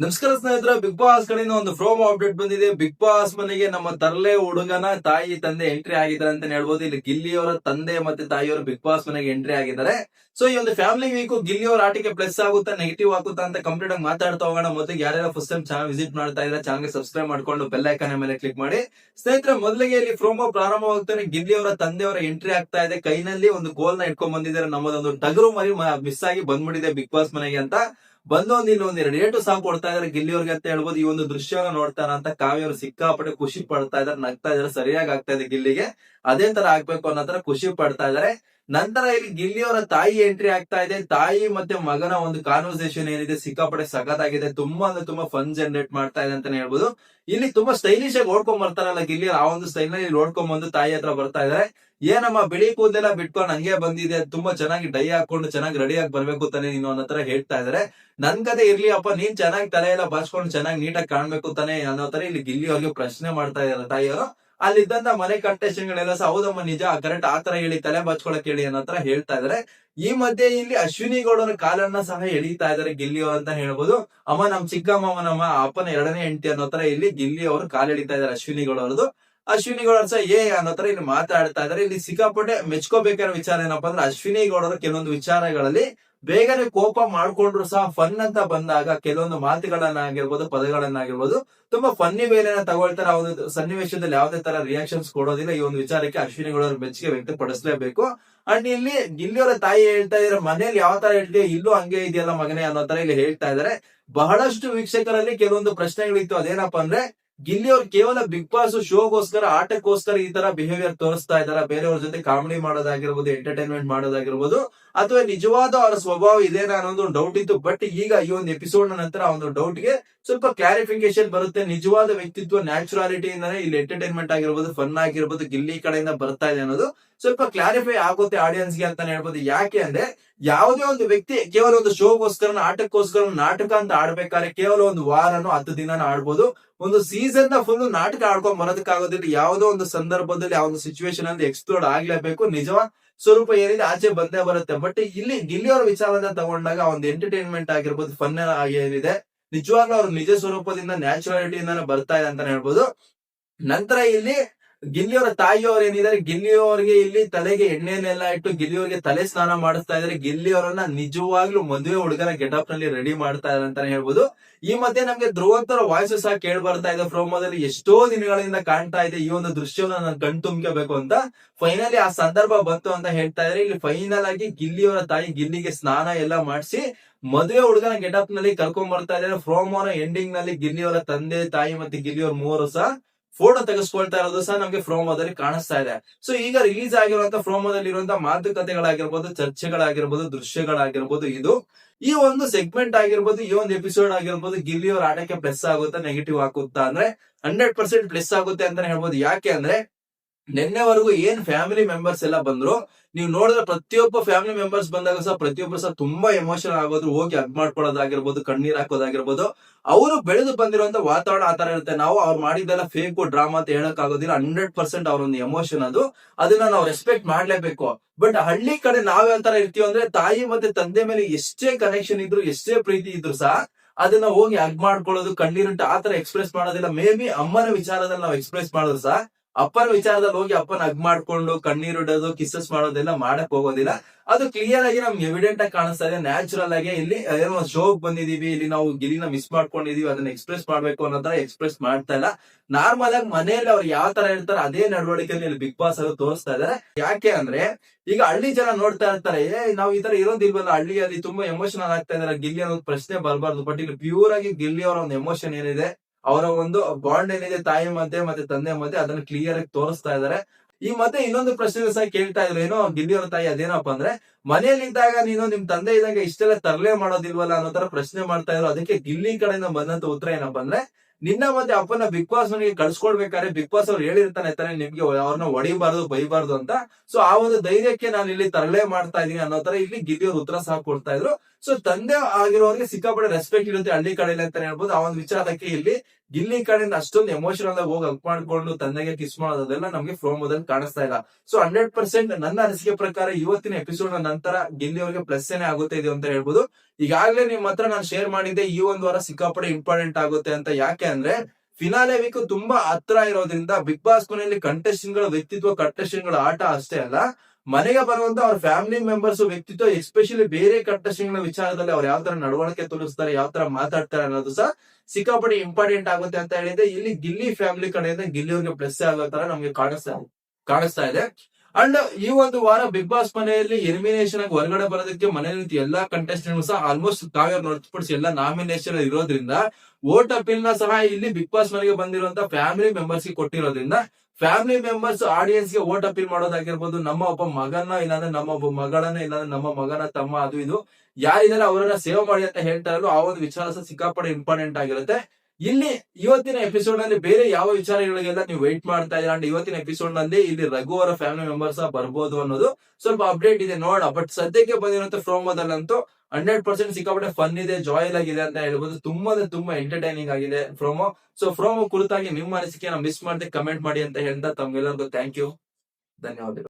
ನಮಸ್ಕಾರ ಸ್ನೇಹಿತರ big boss ಕಡೆಯಿಂದ ಒಂದು ಪ್ರೋಮೋ ಅಪ್ಡೇಟ್ ಬಂದಿದೆ. ಬಿಗ್ ಬಾಸ್ ಮನೆಗೆ ನಮ್ಮ ತರಲೆ ಹುಡುಗನ ತಾಯಿ, ತಂದೆ ಎಂಟ್ರಿ ಆಗಿದ್ದಾರೆ ಅಂತ ಹೇಳ್ಬೋದು. ಇಲ್ಲಿ ಗಿಲ್ಲಿಯವರ ತಂದೆ ಮತ್ತೆ ತಾಯಿಯವರು ಬಿಗ್ ಬಾಸ್ ಮನೆಗೆ ಎಂಟ್ರಿ ಆಗಿದ್ದಾರೆ. ಸೊ ಈ ಒಂದು ಫ್ಯಾಮಿಲಿ ವೀಕ್ ಗಿಲ್ಲಿಯವರ ಆಟಿಕೆ ಪ್ಲಸ್ ಆಗುತ್ತಾ ನೆಗೆಟಿವ್ ಆಗುತ್ತಾ ಅಂತ ಕಂಪ್ಲೀಟ್ ಆಗಿ ಮಾತಾಡ್ತಾ ಹೋಗೋಣ. ಮೊದಲು ಯಾರ್ಯಾರು ಫಸ್ಟ್ ಟೈಮ್ ಚಾನಲ್ ವಿಸಿಟ್ ಮಾಡ್ತಾ ಇದ್ರೆ ಚಾನಲ್ಗೆ ಸಬ್ಸ್ಕ್ರೈಬ್ ಮಾಡ್ಕೊಂಡು ಬೆಲ್ ಐಕನ್ ಮೇಲೆ ಕ್ಲಿಕ್ ಮಾಡಿ. ಸ್ನೇಹಿತರೆ, ಮೊದಲಿಗೆ ಇಲ್ಲಿ ಪ್ರೋಮೋ ಪ್ರಾರಂಭವಾಗ್ತಾನೆ. ಗಿಲ್ಲಿಯವರ ತಂದೆಯವರ ಎಂಟ್ರಿ ಆಗ್ತಾ ಇದೆ. ಕೈನಲ್ಲಿ ಒಂದು ಗೋಲ್ನ ಇಟ್ಕೊಂಡ್ ಬಂದಿದ್ದಾರೆ. ನಮ್ಮದೊಂದು ಟಗರು ಮರಿ ಮಿಸ್ ಆಗಿ ಬಂದ್ಬಿಟ್ಟಿದೆ ಬಿಗ್ ಬಾಸ್ ಮನೆಗೆ ಅಂತ. ಬಂದು ಒಂದು ಇಲ್ಲಿ ಒಂದ್ ಎರಡು ಏಟು ಸಾಂಗ್ ಕೊಡ್ತಾ ಇದಾರೆ. ಗಿಲ್ಲಿಯವ್ರಿಗೆ ಅಂತ ಹೇಳ್ಬೋದು. ಈ ಒಂದು ದೃಶ್ಯವನ್ನ ನೋಡ್ತಾರ ಅಂತ ಕಾವ್ಯವ್ರು ಸಿಕ್ಕಾಪಟ್ಟೆ ಖುಷಿ ಪಡ್ತಾ ಇದಾರೆ. ನಗ್ತಾ ಇದಾರೆ. ಸರಿಯಾಗಿ ಆಗ್ತಾ ಇದೆ ಗಿಲ್ಲಿಗೆ. ಅದೇ ತರ ಆಗ್ಬೇಕು ಅನ್ನೋ ತರ ಖುಷಿ ಪಡ್ತಾ ಇದಾರೆ. ನಂತರ ಇಲ್ಲಿ ಗಿಲ್ಲಿಯವರ ತಾಯಿ ಎಂಟ್ರಿ ಆಗ್ತಾ ಇದೆ. ತಾಯಿ ಮತ್ತೆ ಮಗನ ಒಂದು ಕಾನ್ವರ್ಸೇಷನ್ ಏನಿದೆ, ಸಿಕ್ಕಾಪಟ್ಟೆ ಸಖತ್ತಾಗಿದೆ. ತುಂಬಾ ಅಂದ್ರೆ ತುಂಬಾ ಫನ್ ಜನರೇಟ್ ಮಾಡ್ತಾ ಇದೆ ಅಂತಾನೆ ಹೇಳ್ಬೋದು. ಇಲ್ಲಿ ತುಂಬಾ ಸ್ಟೈಲಿಶ್ ಆಗಿ ಓಡ್ಕೊಂಡ್ ಬರ್ತಾರಲ್ಲ ಗಿಲ್ಲಿ ಆ ಒಂದು ಸ್ಟೈಲ್ನಲ್ಲಿ ಓಡ್ಕೊಂಡ್ ಬಂದು ತಾಯಿ ಹತ್ರ ಬರ್ತಾ ಇದಾರೆ. ಏನಮ್ಮ, ಬಿಳಿ ಕೂದಲೆಲ್ಲ ಬಿಟ್ಕೊಂಡು ಹಂಗೆ ಬಂದಿದೆ ತುಂಬಾ ಚೆನ್ನಾಗಿ ಡೈ ಹಾಕೊಂಡು ಚೆನ್ನಾಗಿ ರೆಡಿ ಆಗಿ ಬರ್ಬೇಕು ತಾನೆ ನೀನು ಅನ್ನೋ ತರ ಹೇಳ್ತಾ ಇದಾರೆ. ನನ್ ಕತೆ ಇರ್ಲಿ ಅಪ್ಪ ನೀನ್ ಚೆನ್ನಾಗಿ ತಲೆ ಎಲ್ಲ ಬಾಚ್ಕೊಂಡು ಚೆನ್ನಾಗಿ ನೀಟಾಗಿ ಕಾಣ್ಬೇಕು ತಾನೆ ಅನ್ನೋ ತರ ಇಲ್ಲಿ ಗಿಲ್ಲಿ ಅವ್ರಿಗೆ ಪ್ರಶ್ನೆ ಮಾಡ್ತಾ ಇದಾರೆ ತಾಯಿಯವರು. ಅಲ್ಲಿದ್ದಂತ ಮನೆ ಕಂಟೆಸ್ಟೆಂಟ್ ಗಳೆಲ್ಲ ಸಹ, ಹೌದಮ್ಮ, ನಿಜ ಕರೆಕ್ಟ್ ಆ ತರ ಹೇಳಿ, ತಲೆ ಬಚ್ಕೊಳಕ್ ಹೇಳಿ ಅನ್ನೋ ತರ ಹೇಳ್ತಾ ಇದಾರೆ. ಈ ಮಧ್ಯೆ ಇಲ್ಲಿ ಅಶ್ವಿನಿ ಗೌಡರ ಕಾಲನ್ನ ಸಹ ಎಳೀತಾ ಇದಾರೆ, ಗಿಲ್ಲಿ ಅಂತ ಹೇಳ್ಬೋದು. ಅಮ್ಮ, ನಮ್ ಚಿಕ್ಕಮ್ಮನಮ್ಮ ಅಪ್ಪನ ಎರಡನೇ ಹೆಂಡತಿ ಅನ್ನೋ ತರ ಇಲ್ಲಿ ಗಿಲ್ಲಿ ಅವರು ಕಾಲ್ ಎಳಿತಾ ಇದಾರೆ ಅಶ್ವಿನಿ ಗೌಡರದು ಅಶ್ವಿನಿ ಗೌಡ ಸಹ ಏ ಅನ್ನೋ ತರ ಇಲ್ಲಿ ಮಾತಾಡ್ತಾ ಇದಾರೆ. ಇಲ್ಲಿ ಸಿಕ್ಕಾಪಟ್ಟೆ ಮೆಚ್ಕೋಬೇಕಾದ ವಿಚಾರ ಏನಪ್ಪಾ ಅಂದ್ರೆ ಅಶ್ವಿನಿ ಗೌಡರು ಕೆಲವೊಂದು ವಿಚಾರಗಳಲ್ಲಿ ಬೇಗನೆ ಕೋಪ ಮಾಡ್ಕೊಂಡ್ರು ಸಹ ಫನ್ ಅಂತ ಬಂದಾಗ ಕೆಲವೊಂದು ಮಾತುಗಳನ್ನಾಗಿರ್ಬೋದು, ಪದಗಳನ್ನಾಗಿರ್ಬೋದು, ತುಂಬಾ ಫನ್ನಿ ಬೇಲೆನ ತಗೊಳ್ತಾರೆ. ಆ ಸನ್ನಿವೇಶದಲ್ಲಿ ಯಾವುದೇ ತರ ರಿಯಾಕ್ಷನ್ಸ್ ಕೊಡೋದಿಲ್ಲ. ಈ ಒಂದು ವಿಚಾರಕ್ಕೆ ಅಶ್ವಿನಿ ಗೌಡರ ಮೆಚ್ಚುಗೆ ವ್ಯಕ್ತಪಡಿಸಲೇಬೇಕು. ಅಂಡ್ ಇಲ್ಲಿ ಗಿಲ್ಲಿಯವರ ತಾಯಿ ಹೇಳ್ತಾ ಇದ್ರೆ ಮನೇಲಿ ಯಾವ ತರ ಹೇಳ್ತೀವಿ ಇಲ್ಲೂ ಹಂಗೆ ಇದೆಯಲ್ಲ ಮಗನೇ ಅನ್ನೋ ತರ ಇಲ್ಲಿ ಹೇಳ್ತಾ ಇದಾರೆ ಬಹಳಷ್ಟು ವೀಕ್ಷಕರಲ್ಲಿ ಕೆಲವೊಂದು ಪ್ರಶ್ನೆಗಳಿತ್ತು. ಅದೇನಪ್ಪ ಅಂದ್ರೆ ಗಿಲ್ಲಿ ಅವ್ರು ಕೇವಲ ಬಿಗ್ ಬಾಸ್ ಶೋಗೋಸ್ಕರ, ಆಟಕ್ಕೋಸ್ಕರ ಈ ತರ ಬಿಹೇವಿಯರ್ ತೋರಿಸ್ತಾ ಇದಾರ ಬೇರೆಯವ್ರ ಜೊತೆ ಕಾಮಿಡಿ ಮಾಡೋದಾಗಿರ್ಬೋದು ಎಂಟರ್ಟೈನ್ಮೆಂಟ್ ಮಾಡೋದಾಗಿರ್ಬೋದು, ಅಥವಾ ನಿಜವಾದ ಅವರ ಸ್ವಭಾವ ಇದೇನಾ ಅನ್ನೋದು ಒಂದು ಡೌಟ್ ಇತ್ತು. ಬಟ್ ಈಗ ಈ ಒಂದು ಎಪಿಸೋಡ್ ನಂತರ ಒಂದು ಡೌಟ್ಗೆ ಸ್ವಲ್ಪ ಕ್ಲಾರಿಫಿಕೇಶನ್ ಬರುತ್ತೆ. ನಿಜವಾದ ವ್ಯಕ್ತಿತ್ವ ನ್ಯಾಚುರಾಲಿಟಿ ಇಂದಾನೆ ಇಲ್ಲಿ ಎಂಟರ್ಟೈನ್ಮೆಂಟ್ ಆಗಿರ್ಬೋದು ಫನ್ ಆಗಿರ್ಬೋದು, ಗಿಲ್ಲಿ ಕಡೆಯಿಂದ ಬರ್ತಾ ಇದೆ ಅನ್ನೋದು ಸ್ವಲ್ಪ ಕ್ಲಾರಿಫೈ ಆಗುತ್ತೆ ಆಡಿಯನ್ಸ್ಗೆ ಅಂತಾನೆ ಹೇಳ್ಬೋದು. ಯಾಕೆ ಅಂದ್ರೆ ಯಾವುದೇ ಒಂದು ವ್ಯಕ್ತಿ ಕೇವಲ ಒಂದು ಶೋಗೋಸ್ಕರ ಆಟಕ್ಕೋಸ್ಕರ ನಾಟಕ ಅಂತ ಆಡ್ಬೇಕಾದ್ರೆ ಕೇವಲ ಒಂದು ವಾರನೋ, ಹತ್ತು ದಿನನ ಆಡ್ಬೋದು. ಒಂದು ಸೀಸನ್ನ ಫುಲ್ ನಾಟಕ ಆಡ್ಕೊಂಡ್ ಬರೋದಕ್ಕಾಗೋದಿಲ್ಲ. ಯಾವುದೋ ಒಂದು ಸಂದರ್ಭದಲ್ಲಿ ಆ ಒಂದು ಸಿಚುವೇಶನ್ ಅಲ್ಲಿ ಎಕ್ಸ್ಪ್ಲೋರ್ಡ್ ಆಗ್ಲೇಬೇಕು. ನಿಜವಾದ ಸ್ವರೂಪ ಏನಿದೆ ಆಚೆ ಬಂದೇ ಬರುತ್ತೆ. ಬಟ್ ಇಲ್ಲಿ ಗಿಲ್ಲಿಯವರ ವಿಚಾರನ ತಗೊಂಡಾಗ ಒಂದು ಎಂಟರ್ಟೈನ್ಮೆಂಟ್ ಆಗಿರ್ಬೋದು ಫನ್ ಏನಿದೆ. ನಿಜವಾಗ್ಲೂ ಅವ್ರ ನಿಜ ಸ್ವರೂಪದಿಂದ ನ್ಯಾಚುರಾಲಿಟಿಯಿಂದ ಬರ್ತಾ ಇದೆ ಅಂತಾನೆ ಹೇಳ್ಬೋದು. ನಂತರ ಇಲ್ಲಿ ಗಿಲ್ಲಿಯವರ ತಾಯಿಯವರು ಏನಿದ್ದಾರೆ ಗಿಲ್ಲಿಯವರಿಗೆ ಇಲ್ಲಿ ತಲೆಗೆ ಎಣ್ಣೆನೆಲ್ಲ ಇಟ್ಟು ಗಿಲ್ಲಿಯವರಿಗೆ ತಲೆ ಸ್ನಾನ ಮಾಡಿಸ್ತಾ ಇದಾರೆ ಗಿಲ್ಲಿಯವರನ್ನ ನಿಜವಾಗ್ಲೂ ಮದುವೆ ಹುಡುಗರ ಗೆಟಪ್ನಲ್ಲಿ ರೆಡಿ ಮಾಡ್ತಾ ಇದಾರೆ ಅಂತಾನೆ ಹೇಳ್ಬೋದು. ಈ ಮಧ್ಯೆ ನಮ್ಗೆ ಧ್ರುವಂತರ ವಾಯ್ಸು ಸಹ ಕೇಳಿ ಬರ್ತಾ ಇದೆ. ಪ್ರೋಮೋದಲ್ಲಿ ಎಷ್ಟೋ ದಿನಗಳಿಂದ ಕಾಣ್ತಾ ಇದೆ ಈ ಒಂದು ದೃಶ್ಯವನ್ನ ನಾನು ಕಣ್ ತುಂಬಿಕೋಬೇಕು ಅಂತ. ಫೈನಲಿ ಆ ಸಂದರ್ಭ ಬಂತು ಅಂತ ಹೇಳ್ತಾ ಇದ್ರೆ ಇಲ್ಲಿ ಫೈನಲ್ ಆಗಿ ಗಿಲ್ಲಿಯವರ ತಾಯಿ ಗಿಲ್ಲಿಗೆ ಸ್ನಾನ ಎಲ್ಲ ಮಾಡಿಸಿ ಮದುವೆ ಹುಡುಗನ ಗೆಟಪ್ನಲ್ಲಿ ಕರ್ಕೊಂಡ್ ಬರ್ತಾ ಇದ್ದಾರೆ. ಪ್ರೋಮೋನ ಎಂಡಿಂಗ್ನಲ್ಲಿ ಗಿಲ್ಲಿಯವರ ತಂದೆ, ತಾಯಿ ಮತ್ತೆ ಗಿಲ್ಲಿಯವರ ಮೂವರು ಸಹ ಫೋಟೋ ತೆಗೆಸ್ಕೊಳ್ತಾ ಇರೋದು ಸಹ ನಮ್ಗೆ ಫ್ರೋಮೋದಲ್ಲಿ ಕಾಣಿಸ್ತಾ ಇದೆ. ಸೊ ಈಗ ರಿಲೀಸ್ ಆಗಿರುವಂತ ಫ್ರೋಮೋದಲ್ಲಿ ಇರುವಂತಹ ಮಾತುಕತೆಗಳಾಗಿರ್ಬೋದು, ಚರ್ಚೆಗಳಾಗಿರ್ಬೋದು, ದೃಶ್ಯಗಳಾಗಿರ್ಬೋದು, ಇದು ಈ ಒಂದು ಸೆಗ್ಮೆಂಟ್ ಆಗಿರ್ಬೋದು, ಈ ಒಂದು ಎಪಿಸೋಡ್ ಆಗಿರ್ಬೋದು ಗಿಲ್ಲಿಯವರ ಆಟಕ್ಕೆ ಪ್ಲಸ್ ಆಗುತ್ತಾ ನೆಗೆಟಿವ್ ಆಗುತ್ತಾ ಅಂದ್ರೆ ಹಂಡ್ರೆಡ್ ಪರ್ಸೆಂಟ್ ಪ್ಲಸ್ ಆಗುತ್ತೆ ಅಂತಾನೆ ಹೇಳ್ಬೋದು. ಯಾಕೆ ಅಂದ್ರೆ ನಿನ್ನೆವರೆಗೂ ಏನ್ ಫ್ಯಾಮಿಲಿ ಮೆಂಬರ್ಸ್ ಎಲ್ಲ ಬಂದ್ರು, ನೀವು ನೋಡಿದ್ರೆ ಪ್ರತಿಯೊಬ್ಬ ಫ್ಯಾಮಿಲಿ ಮೆಂಬರ್ಸ್ ಬಂದಾಗ ಸಹ ಪ್ರತಿಯೊಬ್ಬರು ಸಹ ತುಂಬಾ ಎಮೋಷನಲ್ ಆಗೋದ್ರು, ಹೋಗಿ ಅಗ್ ಮಾಡ್ಕೊಳ್ಳೋದಾಗಿರ್ಬೋದು, ಕಣ್ಣೀರ್ ಹಾಕೋದಾಗಿರ್ಬೋದು. ಅವರು ಬೆಳೆದು ಬಂದಿರುವಂತ ವಾತಾವರಣ ಆತರ ಇರುತ್ತೆ. ನಾವು ಅವ್ರು ಮಾಡಿದ್ದೆಲ್ಲ ಫೇಕು ಡ್ರಾಮಾ ಅಂತ ಹೇಳಕ್ ಆಗೋದಿಲ್ಲ ಹಂಡ್ರೆಡ್ ಪರ್ಸೆಂಟ್ ಅವ್ರ ಎಮೋಷನ್ ಅದು. ಅದನ್ನ ನಾವು ರೆಸ್ಪೆಕ್ಟ್ ಮಾಡ್ಲೇಬೇಕು. ಬಟ್ ಹಳ್ಳಿ ಕಡೆ ನಾವ್ ಯಾವ ತರ ಇರ್ತೀವಿ ಅಂದ್ರೆ ತಾಯಿ ಮತ್ತೆ ತಂದೆ ಮೇಲೆ ಎಷ್ಟೇ ಕನೆಕ್ಷನ್ ಇದ್ರು, ಎಷ್ಟೇ ಪ್ರೀತಿ ಇದ್ರು ಸಹ ಅದನ್ನ ಹೋಗಿ ಅಗ್ ಮಾಡ್ಕೊಳ್ಳೋದು, ಕಣ್ಣೀರುಂಟು ಆತರ ಎಕ್ಸ್ಪ್ರೆಸ್ ಮಾಡೋದಿಲ್ಲ. ಮೇ ಬಿ ಅಮ್ಮನ ವಿಚಾರದಲ್ಲಿ ನಾವು ಎಕ್ಸ್ಪ್ರೆಸ್ ಮಾಡಿದ್ರು ಸಹ ಅಪ್ಪನ ವಿಚಾರದಲ್ಲಿ ಹೋಗಿ ಅಪ್ಪನ ಅಗ್ ಮಾಡ್ಕೊಂಡು ಕಣ್ಣೀರಿಡೋದು ಕಿಸಸ್ ಮಾಡೋದೆಲ್ಲ ಮಾಡಕ್ ಹೋಗೋದಿಲ್ಲ. ಅದು ಕ್ಲಿಯರ್ ಆಗಿ ನಮ್ಗೆ ಎವಿಡೆಂಟ್ ಆಗಿ ಕಾಣಿಸ್ತಾ ಇದೆ. ನ್ಯಾಚುರಲ್ ಆಗಿ ಇಲ್ಲಿ ಏನೋ ಶೋಗ್ ಬಂದಿದೀವಿ, ಇಲ್ಲಿ ನಾವು ಗಿಲಿನ ಮಿಸ್ ಮಾಡ್ಕೊಂಡಿದೀವಿ, ಅದನ್ನ ಎಕ್ಸ್ಪ್ರೆಸ್ ಮಾಡ್ಬೇಕು ಅನ್ನೋ ಎಕ್ಸ್ಪ್ರೆಸ್ ಮಾಡ್ತಾ ಇಲ್ಲ. ನಾರ್ಮಲ್ ಆಗಿ ಮನೆಯಲ್ಲಿ ಅವ್ರು ಯಾವ ತರ ಇರ್ತಾರೆ ಅದೇ ನಡವಳಿಕೆಯಲ್ಲಿ ಬಿಗ್ ಬಾಸ್ ಅವರು ತೋರಿಸ್ತಾ ಇದಾರೆ. ಯಾಕೆ ಅಂದ್ರೆ, ಈಗ ಹಳ್ಳಿ ಜನ ನೋಡ್ತಾ ಇರ್ತಾರೆ, ಏ, ನಾವು ಈ ತರ ಇರೋದಿಲ್ವಲ್ಲ ಹಳ್ಳಿಯಲ್ಲಿ ತುಂಬಾ ಎಮೋಷನಲ್ ಆಗ್ತಾ ಇದಾರೆ, ಗಿಲ್ಲಿ ಅನ್ನೋದು ಪ್ರಶ್ನೆ ಬರಬಾರ್ದು ಬಟ್ ಇಲ್ಲಿ ಪ್ಯೂರ್ ಆಗಿ ಗಿಲ್ಲಿ ಅವರ ಒಂದು ಎಮೋಷನ್ ಏನಿದೆ ಅವರ ಒಂದು ಬಾಂಡ್ ಏನಿದೆ ತಾಯಿ ಮಧ್ಯೆ ಮತ್ತೆ ತಂದೆ ಮಧ್ಯೆ ಅದನ್ನ ಕ್ಲಿಯರ್ ಆಗಿ ತೋರಿಸ್ತಾ ಇದಾರೆ ಈ ಮತ್ತೆ ಇನ್ನೊಂದು ಪ್ರಶ್ನೆ ಸಹ ಕೇಳ್ತಾ ಇದ್ರು. ಏನೋ ಗಿಲ್ಲಿಯವರ ತಾಯಿ ಅದೇನಪ್ಪ ಅಂದ್ರೆ ಮನೆಯಲ್ಲಿ ಇದ್ದಾಗ ನೀನು ನಿಮ್ ತಂದೆ ಇದ್ದಾಗ ಇಷ್ಟೆಲ್ಲ ತರಲೆ ಮಾಡೋದಿಲ್ವಲ್ಲ ಅನ್ನೋ ತರ ಪ್ರಶ್ನೆ ಮಾಡ್ತಾ ಇದ್ರು. ಅದಕ್ಕೆ ಗಿಲ್ಲಿ ಕಡೆಯಿಂದ ಬಂದಂತ ಉತ್ತರ ಏನಪ್ಪಾ ಅಂದ್ರೆ ನಿನ್ನ ಮತ್ತೆ ಅಪ್ಪನ ಬಿಗ್ ಬಾಸ್ ನನಗೆ ಕಳ್ಸ್ಕೊಡ್ಬೇಕಾದ್ರೆ ಬಿಗ್ ಬಾಸ್ ಅವ್ರು ಹೇಳಿರ್ತಾನೆ ತಾನೆ ನಿಮ್ಗೆ ಅವ್ರನ್ನ ಹೊಡಿಬಾರ್ದು, ಬೈಬಾರ್ದು ಅಂತ. ಸೊ ಆ ಒಂದು ಧೈರ್ಯಕ್ಕೆ ನಾನು ಇಲ್ಲಿ ತರಲೆ ಮಾಡ್ತಾ ಇದೀನಿ ಅನ್ನೋ ತರ ಇಲ್ಲಿ ಗಿರಿಯವ್ರು ಉತ್ತರ ಸಹ ಕೊಡ್ತಾ ಇದ್ರು. ಸೊ ತಂದೆ ಆಗಿರೋರಿಗೆ ಸಿಕ್ಕಾಪಟ್ಟೆ ರೆಸ್ಪೆಕ್ಟ್ ಇರುತ್ತೆ ಹಳ್ಳಿ ಕಡೆಯಲ್ಲಿ ಅಂತ ಹೇಳ್ಬೋದು. ಆ ಒಂದು ವಿಚಾರಕ್ಕೆ ಇಲ್ಲಿ ಗಿಲ್ಲಿ ಕಡೆಯಿಂದ ಅಷ್ಟೊಂದು ಎಮೋಷನಲ್ ಆಗಿ ಹೋಗಿ ಹಂಗ್ ಮಾಡ್ಕೊಂಡು ತಂದೆಗೆ ಕಿಸ್ ಮಾಡೋದೆಲ್ಲ ನಮ್ಗೆ ಫ್ರೋಮೋದಲ್ಲಿ ಕಾಣಿಸ್ತಾ ಇಲ್ಲ. ಸೊ ಹಂಡ್ರೆಡ್ ಪರ್ಸೆಂಟ್ ನನ್ನ ಅನಿಸಿಕೆ ಪ್ರಕಾರ ಇವತ್ತಿನ ಎಪಿಸೋಡ್ ನಂತರ ಗಿಲ್ಲಿ ಅವರಿಗೆ ಪ್ಲಸ್ ಏನೇ ಆಗುತ್ತೆ ಇದು ಅಂತ ಹೇಳ್ಬೋದು. ಈಗಾಗಲೇ ನಿಮ್ ಹತ್ರ ನಾನು ಶೇರ್ ಮಾಡಿದ್ದೆ, ಈ ಒಂದು ವಾರ ಸಿಕ್ಕಾಪಡೆ ಇಂಪಾರ್ಟೆಂಟ್ ಆಗುತ್ತೆ ಅಂತ. ಯಾಕೆ ಅಂದ್ರೆ ಫಿನಾಲೆ ವೀಕ್ ತುಂಬಾ ಹತ್ರ ಇರೋದ್ರಿಂದ ಬಿಗ್ ಬಾಸ್ ಮನೆಯಲ್ಲಿ ಕಂಟೆಸ್ಟಿಂಗ್ಗಳ ವ್ಯಕ್ತಿತ್ವ ಕಂಟೆಸ್ಟಿಂಗ್ಗಳ ಆಟ ಅಷ್ಟೇ ಅಲ್ಲ ಮನೆಗೆ ಬರುವಂತ ಅವ್ರ ಫ್ಯಾಮಿಲಿ ಮೆಂಬರ್ಸ್ ವ್ಯಕ್ತಿತ್ವ ಎಸ್ಪೆಷಲಿ ಬೇರೆ contestant ಗಳ ವಿಚಾರದಲ್ಲಿ ಅವ್ರು ಯಾವ ತರ ನಡವಳಿಕೆ ತೋರಿಸ್ತಾರೆ ಯಾವ ತರ ಮಾತಾಡ್ತಾರೆ ಅನ್ನೋದು ಸಹ ಸಿಕ್ಕಾಪಟ್ಟೆ ಇಂಪಾರ್ಟೆಂಟ್ ಆಗುತ್ತೆ ಅಂತ ಹೇಳಿದ್ರೆ ಇಲ್ಲಿ ಗಿಲ್ಲಿ ಫ್ಯಾಮಿಲಿ ಕಡೆಯಿಂದ ಗಿಲ್ಲಿ ಅವ್ರಿಗೆ ಪ್ಲಸ್ ಆಗೋ ತರ ನಮ್ಗೆ ಕಾಣಿಸ್ತಾ ಕಾಣಿಸ್ತಾ ಇದೆ. ಅಂಡ್ ಈ ಒಂದು ವಾರ ಬಿಗ್ ಬಾಸ್ ಮನೆಯಲ್ಲಿ ಎಲಿಮಿನೇಷನ್ ಆಗಿ ಹೊರಗಡೆ ಬರೋದಕ್ಕೆ ಮನೆಯಲ್ಲಿ ಎಲ್ಲಾ ಕಂಟೆಸ್ಟೆಂಟ್ ಸಹ ಆಲ್ಮೋಸ್ಟ್ ಕಾವ್ಯ ಹೊರತುಪಡಿಸಿ ಎಲ್ಲಾ ನಾಮಿನೇಷನ್ ಇರೋದ್ರಿಂದ ವೋಟ್ ಅಪೀಲ್ನ ಸಹ ಇಲ್ಲಿ ಬಿಗ್ ಬಾಸ್ ಮನೆಗೆ ಬಂದಿರುವಂತ ಫ್ಯಾಮಿಲಿ ಮೆಂಬರ್ಸ್ಗೆ ಕೊಟ್ಟಿರೋದ್ರಿಂದ ಫ್ಯಾಮಿಲಿ ಮೆಂಬರ್ಸ್ ಆಡಿಯನ್ಸ್ಗೆ ವೋಟ್ ಅಪೀಲ್ ಮಾಡೋದಾಗಿರ್ಬೋದು, ನಮ್ಮ ಒಬ್ಬ ಮಗನ ಇಲ್ಲಾಂದ್ರೆ ನಮ್ಮ ಒಬ್ಬ ಮಗಳನ್ನ ಇಲ್ಲಾಂದ್ರೆ ನಮ್ಮ ಮಗನ ತಮ್ಮ ಅದು ಇದು ಯಾರಿದಾರೆ ಅವರನ್ನ ಸೇವ್ ಮಾಡಿ ಅಂತ ಹೇಳ್ತಾರಲ್ಲ ಆ ಒಂದು ವಿಚಾರ ಸಹ ಸಿಕ್ಕಾಪಟ್ಟೆ ಇಂಪಾರ್ಟೆಂಟ್ ಆಗಿರುತ್ತೆ. ಇಲ್ಲಿ ಇವತ್ತಿನ ಎಪಿಸೋಡ್ನಲ್ಲಿ ಬೇರೆ ಯಾವ ವಿಚಾರಗಳಿಗೆಲ್ಲ ನೀವು ವೇಟ್ ಮಾಡ್ತಾ ಇದ್ದೀರಾ? ಅಂಡ್ ಇವತ್ತಿನ ಎಪಿಸೋಡ್ನಲ್ಲಿ ಇಲ್ಲಿ ರಘು ಅವರ ಫ್ಯಾಮಿಲಿ ಮೆಂಬರ್ಸ್ ಬರ್ಬೋದು ಅನ್ನೋದು ಸ್ವಲ್ಪ ಅಪ್ಡೇಟ್ ಇದೆ ನೋಡ ಬಟ್ ಸದ್ಯಕ್ಕೆ ಬಂದಿರುವಂತ ಫ್ರೋಮೋದಲ್ಲಂತೂ ಹಂಡ್ರೆಡ್ ಪರ್ಸೆಂಟ್ ಸಿಕ್ಕಾಪಟ್ಟೆ ಫನ್ ಇದೆ ಜಾಯಲ್ ಆಗಿದೆ ಅಂತ ಹೇಳ್ಬೋದು. ತುಂಬಾ ತುಂಬಾ ಎಂಟರ್ಟೈನಿಂಗ್ ಆಗಿದೆ ಫ್ರೋಮೋ ಸೊ ಫ್ರೋಮೋ ಕುರಿತಾಗಿ ನಿಮ್ಮ ನಾವು ಮಿಸ್ ಮಾಡದೆ ಕಮೆಂಟ್ ಮಾಡಿ ಅಂತ ಹೇಳ್ತಾ ತಮ್ಗೆಲ್ಲರಿಗೂ ಥ್ಯಾಂಕ್ ಯು ಧನ್ಯವಾದಗಳು.